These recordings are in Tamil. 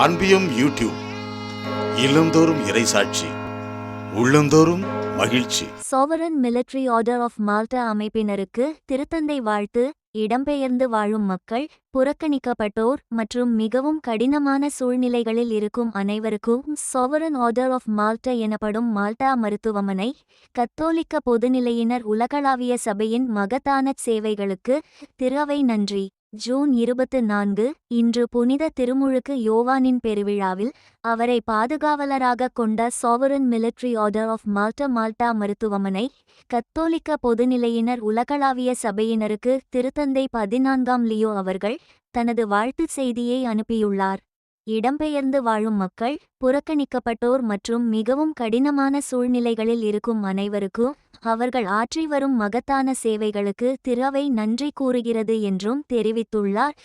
அன்பியும் யூடியூப் இல்லந்தோறும் இறைசாட்சி உள்ளந்தோறும் மகிழ்ச்சி. Sovereign military order of Malta அமைப்பினருக்கு திருத்தந்தை வாழ்த்து இடம்பெயர்ந்து வாழும் மக்கள் புறக்கணிக்கப்பட்டோர் மற்றும் மிகவும் கடினமான சூழ்நிலைகளில் இருக்கும் அனைவருக்கும் சோவரன் ஆர்டர் ஆஃப் மால்டா எனப்படும் மால்டா மருத்துவமனை கத்தோலிக்க பொதுநிலையினர் உலகளாவிய சபையின் மகத்தான சேவைகளுக்கு திருவை நன்றி. ஜூன் இருபத்து நான்கு இன்று புனித திருமுழுக்கு யோவானின் பெருவிழாவில் அவரை பாதுகாவலராக கொண்ட sovereign military order of Malta Malta மருத்துவமனை கத்தோலிக்க பொதுநிலையினர் உலகளாவிய சபையினருக்கு திருத்தந்தை பதினான்காம் லியோ அவர்கள் தனது வாழ்த்துச் செய்தியை அனுப்பியுள்ளார். இடம்பெயர்ந்து வாழும் மக்கள் புறக்கணிக்கப்பட்டோர் மற்றும் மிகவும் கடினமான சூழ்நிலைகளில் இருக்கும் அனைவருக்கும் அவர்கள் ஆற்றி வரும் மகத்தான சேவைகளுக்கு திரவை நன்றி கூறுகிறது என்றும் தெரிவித்துள்ளார்.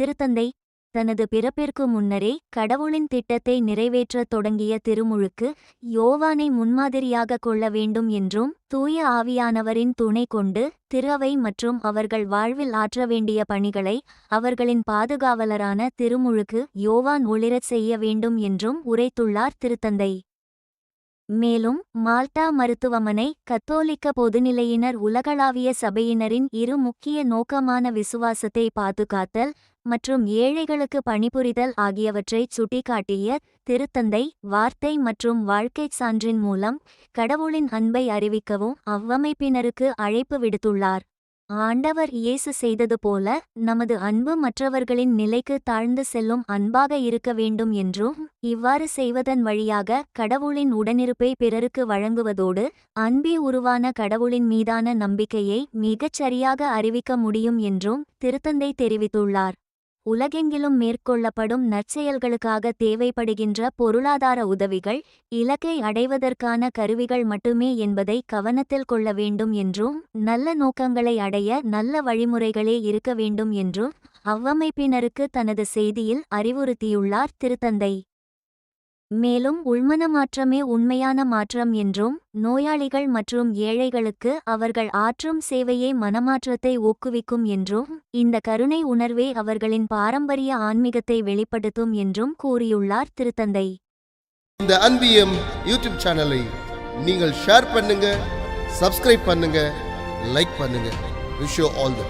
திருத்தந்தை தனது பிறப்பிற்கு முன்னரே கடவுளின் திட்டத்தை நிறைவேற்றத் தொடங்கிய திருமுழுக்கு யோவானை முன்மாதிரியாக கொள்ள வேண்டும் என்றும் தூய ஆவியானவரின் துணை கொண்டு திருவை மற்றும் அவர்கள் வாழ்வில் ஆற்ற வேண்டிய பணிகளை அவர்களின் பாதுகாவலரான திருமுழுக்கு யோவான் ஒளிரச் செய்ய வேண்டும் என்றும் உரைத்துள்ளார் திருத்தந்தை. மேலும் மால்டா மருத்துவமனை கத்தோலிக்க பொதுநிலையினர் உலகளாவிய சபையினரின் இரு முக்கிய நோக்கமான விசுவாசத்தை பாதுகாத்தல் மற்றும் ஏழைகளுக்கு பணிபுரிதல் ஆகியவற்றைச் சுட்டிக்காட்டிய திருத்தந்தை வார்த்தை மற்றும் வாழ்க்கைச் சான்றின் மூலம் கடவுளின் அன்பை அறிவிக்கவும் அவ்வமைப்பினருக்கு அழைப்பு விடுத்துள்ளார். ஆண்டவர் இயேசு செய்தது போல நமது அன்பு மற்றவர்களின் நிலைக்கு தாழ்ந்து செல்லும் அன்பாக இருக்க வேண்டும் என்றும் இவ்வாறு செய்வதன் வழியாக கடவுளின் உடனிருப்பை பிறருக்கு வழங்குவதோடு அன்பே உருவான கடவுளின் மீதான நம்பிக்கையை மிகச்சரியாக அறிவிக்க முடியும் என்றும் திருத்தந்தை தெரிவித்துள்ளார். உலகெங்கிலும் மேற்கொள்ளப்படும் நற்செயல்களுக்காக தேவைப்படுகின்ற பொருளாதார உதவிகள் இலக்கை அடைவதற்கான கருவிகள் மட்டுமே என்பதை கவனத்தில் கொள்ள வேண்டும் என்றும் நல்ல நோக்கங்களை அடைய நல்ல வழிமுறைகளே இருக்க வேண்டும் என்றும் அவ்வமைப்பினருக்கு தனது செய்தியில் அறிவுறுத்தியுள்ளார் திருத்தந்தை. மேலும் உள்மன மாற்றமே உண்மையான மாற்றம் என்றும் நோயாளிகள் மற்றும் ஏழைகளுக்கு அவர்கள் ஆற்றும் சேவையே மனமாற்றத்தை ஊக்குவிக்கும் என்றும் இந்த கருணை உணர்வே அவர்களின் பாரம்பரிய ஆன்மீகத்தை வெளிப்படுத்தும் என்றும் கூறியுள்ளார் திருத்தந்தை. இந்த அன்பியம் யூடியூப் சேனலை நீங்கள் ஷேர் பண்ணுங்க சப்ஸ்கிரைப் பண்ணுங்க லைக் பண்ணுங்க. Wish all the